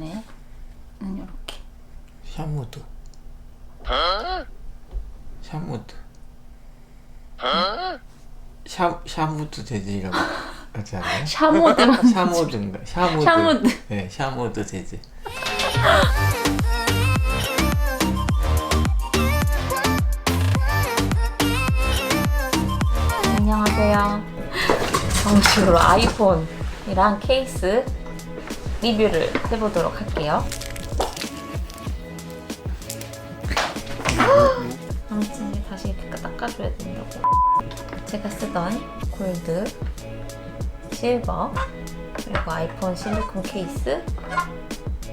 안에는 이렇게. 샤무드. 샤무드. 샤, 샤무드 재질이라고 하지 않아요? 샤모드만 샤무드인가? 샤무드. 샤무드. 네 샤무드 재질. 안녕하세요. 정식으로 아이폰이랑 케이스 리뷰를 해보도록 할게요. 아무튼 이게 다시 이렇게 닦아줘야 된다고. 제가 쓰던 골드, 실버, 그리고 아이폰 실리콘 케이스,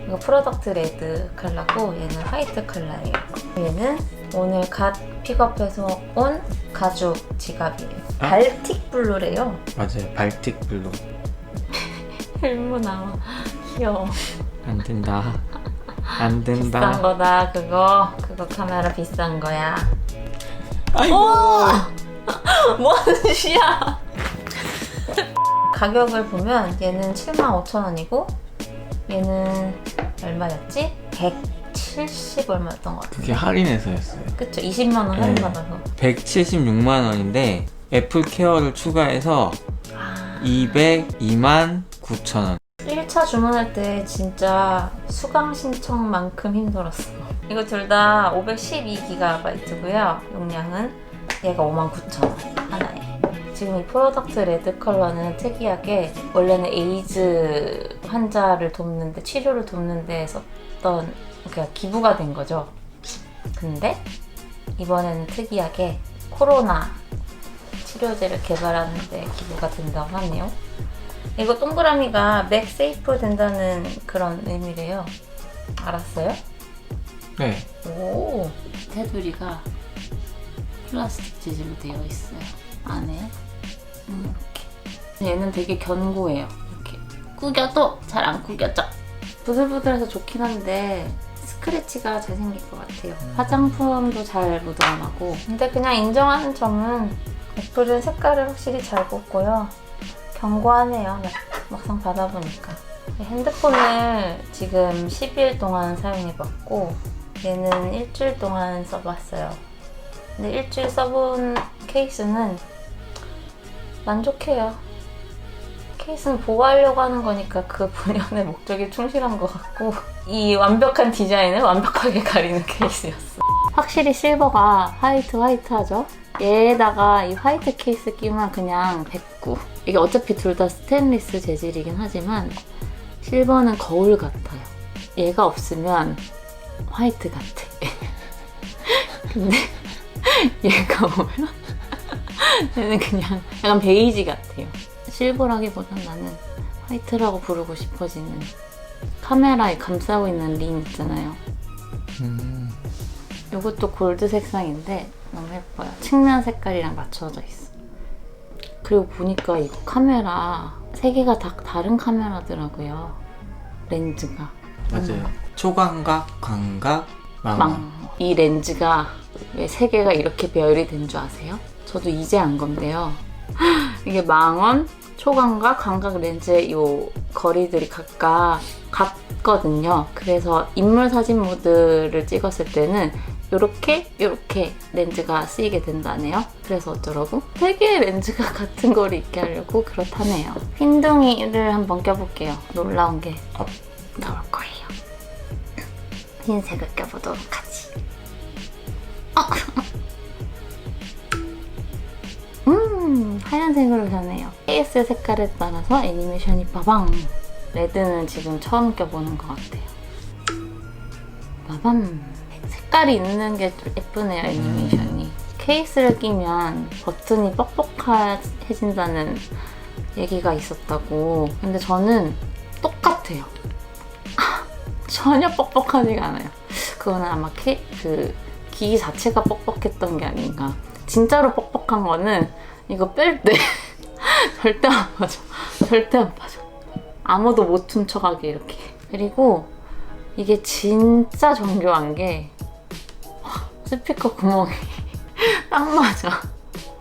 이거 프로덕트 레드 컬러고 얘는 화이트 컬러예요. 얘는 오늘 갓 픽업해서 온 가죽 지갑이에요. 아? 발틱 블루래요. 맞아요 발틱 블루 나와. 귀여워. 안 된다 안 된다 비싼 거다 그거. 그거 카메라 비싼 거야. 아이고 뭐 하는 짓이야? 가격을 보면 얘는 75,000원이고 얘는 얼마였지? 170 얼마였던 것 같아. 그게 할인해서였어요 그쵸? 20만 원 네. 할인받아서. 176만 원인데 애플 케어를 추가해서 아, 202만 9천 원 1차 주문할 때 진짜 수강 신청만큼 힘들었어. 이거 둘 다 512GB고요. 용량은 얘가 59,000원 하나에. 지금 이 프로덕트 레드 컬러는 특이하게 원래는 에이즈 환자를 돕는데 치료를 돕는데 썼던 그러니까 기부가 된 거죠. 근데 이번에는 특이하게 코로나 치료제를 개발하는데 기부가 된다고 하네요. 이거 동그라미가 맥세이프 된다는 그런 의미래요. 알았어요? 네 오, 테두리가 플라스틱 재질로 되어 있어요. 안에 음, 이렇게. 얘는 되게 견고해요. 이렇게 구겨도 잘 안 구겨져. 부들부들해서 좋긴 한데 스크래치가 잘 생길 것 같아요. 화장품도 잘 묻어나고. 근데 그냥 인정하는 점은 애플은 색깔을 확실히 잘 뽑고요. 견고하네요. 막- 막상 받아보니까. 핸드폰을 지금 10일 동안 사용해봤고 얘는 일주일 동안 써봤어요. 근데 일주일 써본 케이스는 만족해요. 케이스는 보호하려고 하는 거니까 그 본연의 목적에 충실한 것 같고 이 완벽한 디자인을 완벽하게 가리는 케이스였어. 확실히 실버가 화이트 화이트하죠? 얘에다가 이 화이트 케이스 끼면 그냥 109. 이게 어차피 둘 다 스테인리스 재질이긴 하지만 실버는 거울 같아요. 얘가 없으면 화이트 같아. 근데 얘가 오면 얘는 그냥 약간 베이지 같아요. 실버라기보단 나는 화이트라고 부르고 싶어지는 카메라에 감싸고 있는 린 있잖아요. 음, 이것도 골드 색상인데 너무 예뻐요. 측면 색깔이랑 맞춰져 있어. 그리고 보니까 이거 카메라 세 개가 다 다른 카메라더라고요. 렌즈가. 맞아요 초광각 광각 망 망. 이 렌즈가 왜 세 개가 이렇게 배열이 된 줄 아세요? 저도 이제 안 건데요. 이게 망원, 초광각, 광각 렌즈의 요 거리들이 각각 같거든요. 그래서 인물 사진 모드를 찍었을 때는 이렇게 이렇게 렌즈가 쓰이게 된다네요. 그래서 어쩌라고? 세 개의 렌즈가 같은 거를 있게 하려고 그렇다네요. 흰둥이를 한번 껴볼게요. 놀라운 게 아, 나올 거예요. 흰색을 껴보도록 하지. 어. 음, 하얀색으로 변해요. 케이스 색깔에 따라서 애니메이션이 빠방. 레드는 지금 처음 껴보는 것 같아요. 빠밤. 색깔이 있는 게 좀 예쁘네요, 애니메이션이. 케이스를 끼면 버튼이 뻑뻑해진다는 얘기가 있었다고. 근데 저는 똑같아요. 전혀 뻑뻑하지가 않아요. 그거는 아마 케, 그 기기 자체가 뻑뻑했던 게 아닌가. 진짜로 뻑뻑한 거는 이거 뺄 때 절대 안 빠져. 절대 안 빠져. 아무도 못 훔쳐가게 이렇게. 그리고 이게 진짜 정교한 게 와, 스피커 구멍이 딱 맞아.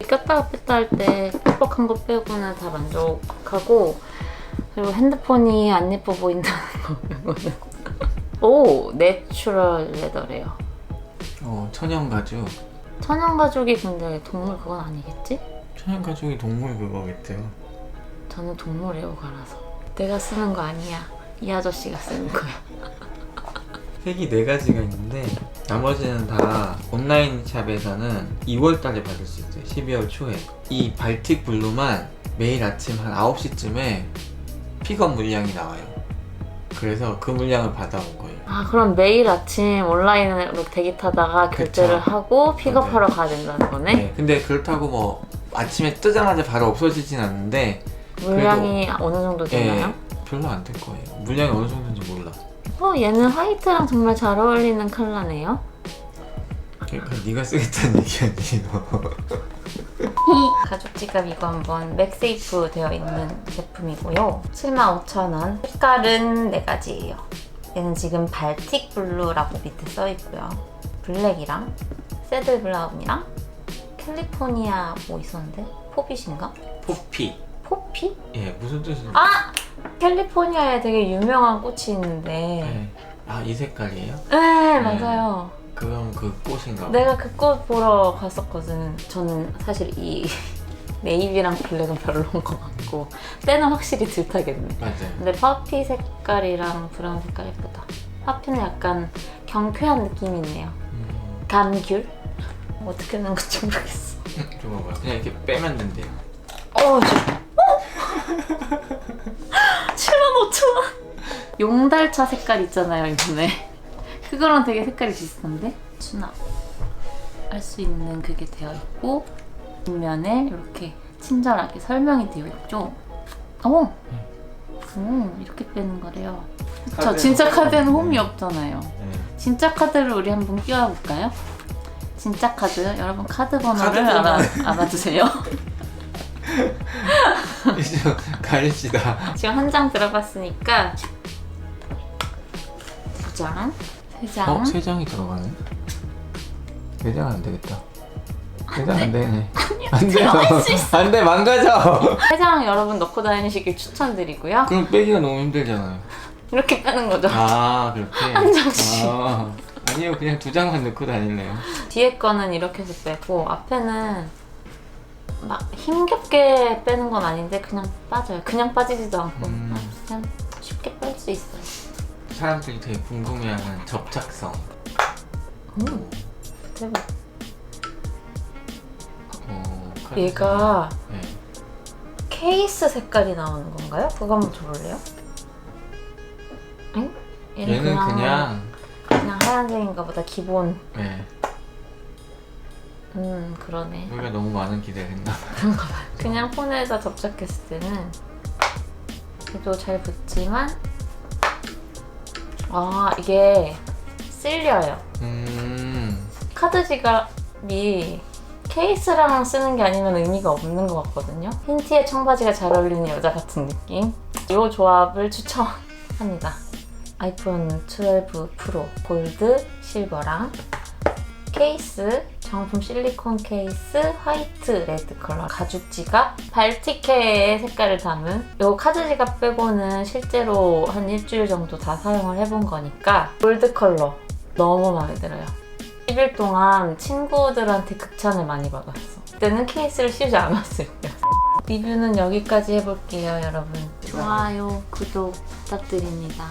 꼈다가 뺐다 할 때 뻑뻑한 거 빼고는 다 만족하고 그리고 핸드폰이 안 예뻐 보인다는 이거는. 오 내추럴 레더래요. 어 천연 가죽. 천연 가죽이 근데 동물 그건 아니겠지? 천연 가죽이 동물 그거겠대요. 저는 동물 애호가라서 내가 쓰는 거 아니야. 이 아저씨가 쓰는 거야. 색이 네 가지가 있는데 나머지는 다 온라인 샵에서는 2월 달에 받을 수 있어요. 12월 초에. 이 발틱 블루만 매일 아침 한 9시쯤에 픽업 물량이 나와요. 그래서 그 물량을 받아온 거예요. 아 그럼 매일 아침 온라인으로 대기 타다가 결제를 그쵸. 하고 픽업하러 가야 된다는 거네? 네. 근데 그렇다고 뭐 아침에 뜨자마자 바로 없어지진 않는데 물량이 어느 정도 되나요? 예, 별로 안 될 거예요. 물량이 어느 정도인지 몰라. 어 얘는 화이트랑 정말 잘 어울리는 컬러네요. 그러니까 네가 쓰겠다는 얘기 아니지 너. 가죽 지갑 이거 한번 맥세이프 되어 있는 제품이고요. 75,000원. 색깔은 네 가지예요. 얘는 지금 발틱 블루라고 밑에 써 있고요. 블랙이랑 새들 브라운이랑 캘리포니아 뭐 있었는데? 포빗인가? 포피. 포피? 예 무슨 뜻인지. 아! 캘리포니아에 되게 유명한 꽃이 있는데 네. 아이 색깔이에요? 네 맞아요 그건 그 꽃인가 봐. 내가 그 꽃 보러 갔었거든 저는 사실 이 네이비랑 블랙은 별로인 것 같고 때는 확실히 들타겠네 맞아요. 근데 파피 색깔이랑 브라운 색깔 예쁘다 파피는 약간 경쾌한 느낌이 있네요 음, 감귤? 어떻게 하는 건지 모르겠어 좀 봐봐. 그냥 이렇게 빼면 된대요. 어, 저... 7만 5천 원. 용달차 색깔 있잖아요 이번에. 그거랑 되게 색깔이 비슷한데 수납 할 수 있는 그게 되어 있고 뒷면에 이렇게 친절하게 설명이 되어 있죠. 어, 오, 이렇게 빼는 거래요. 저 카드는 진짜 카드에는 없네. 홈이 없잖아요. 네. 진짜 카드를 우리 한번 끼워볼까요? 진짜 카드 여러분 카드 번호를 카드 알아. 알아두세요. 이제 가립시다. 지금 한 장 들어갔으니까 두 장, 세 장. 어? 세 장이 들어가네? 네 장은 안 되겠다. 세 장 안 되네. 안 돼요. 들어갈 수 있어. 안 돼, 망가져. 세 장 여러분 넣고 다니시길 추천드리고요. 그럼 빼기가 너무 힘들잖아요. 이렇게 빼는 거죠. 아, 그렇게? 한 장씩. 아, 아니요, 그냥 두 장만 넣고 다닐래요. 뒤에 거는 이렇게 해서 빼고 앞에는 막 힘겹게 빼는 건 아닌데 그냥 빠져요. 그냥 빠지지도 않고 음. 그냥 쉽게 뺄 수 있어요. 사람들이 되게 궁금해하는 접착성. 음, 대박. 어, 얘가 네. 케이스 색깔이 나오는 건가요? 그거 한번 줘볼래요? 응? 얘는 그냥, 그냥 하얀색인가 보다 기본 네. 음 그러네. 우리가 너무 많은 기대를 했나 봐. 그냥 폰에다 접착했을 때는 그래도 잘 붙지만 아 이게 쓸려요. 음, 카드 지갑이 케이스랑 쓰는 게 아니면 의미가 없는 것 같거든요. 흰티에 청바지가 잘 어울리는 여자 같은 느낌. 이 조합을 추천합니다. 아이폰 12 프로 골드 실버랑 케이스 정품 실리콘 케이스 화이트 레드 컬러 가죽 지갑 발티케의 색깔을 담은. 이 카드 지갑 빼고는 실제로 한 일주일 정도 다 사용을 해본 거니까 골드 컬러 너무 마음에 들어요. 10일 동안 친구들한테 극찬을 많이 받았어. 그때는 케이스를 씌우지 않았을 때 리뷰는 여기까지 해볼게요 여러분. 좋아요 구독 부탁드립니다